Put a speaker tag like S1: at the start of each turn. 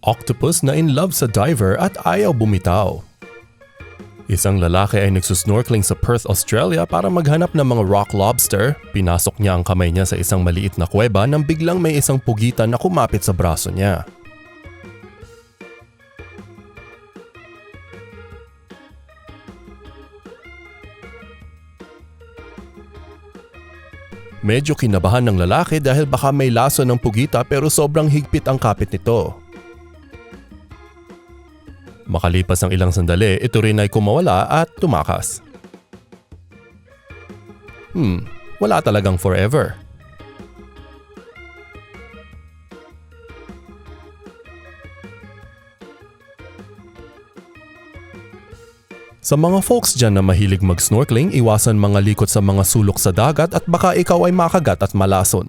S1: Octopus na in love sa diver at ayaw bumitaw. Isang lalaki ay nagsusnorkeling sa Perth, Australia para maghanap ng mga rock lobster. Pinasok niya ang kamay niya sa isang maliit na kuweba nang biglang may isang pugitan na kumapit sa braso niya. Medyo kinabahan ng lalaki dahil baka may laso ng pugita pero sobrang higpit ang kapit nito. Makalipas ang ilang sandali, ito rin ay kumawala at tumakas. Hmm, wala talagang forever. Sa mga folks dyan na mahilig mag-snorkeling, iwasan mga likot sa mga sulok sa dagat at baka ikaw ay makagat at malason.